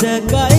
जगाए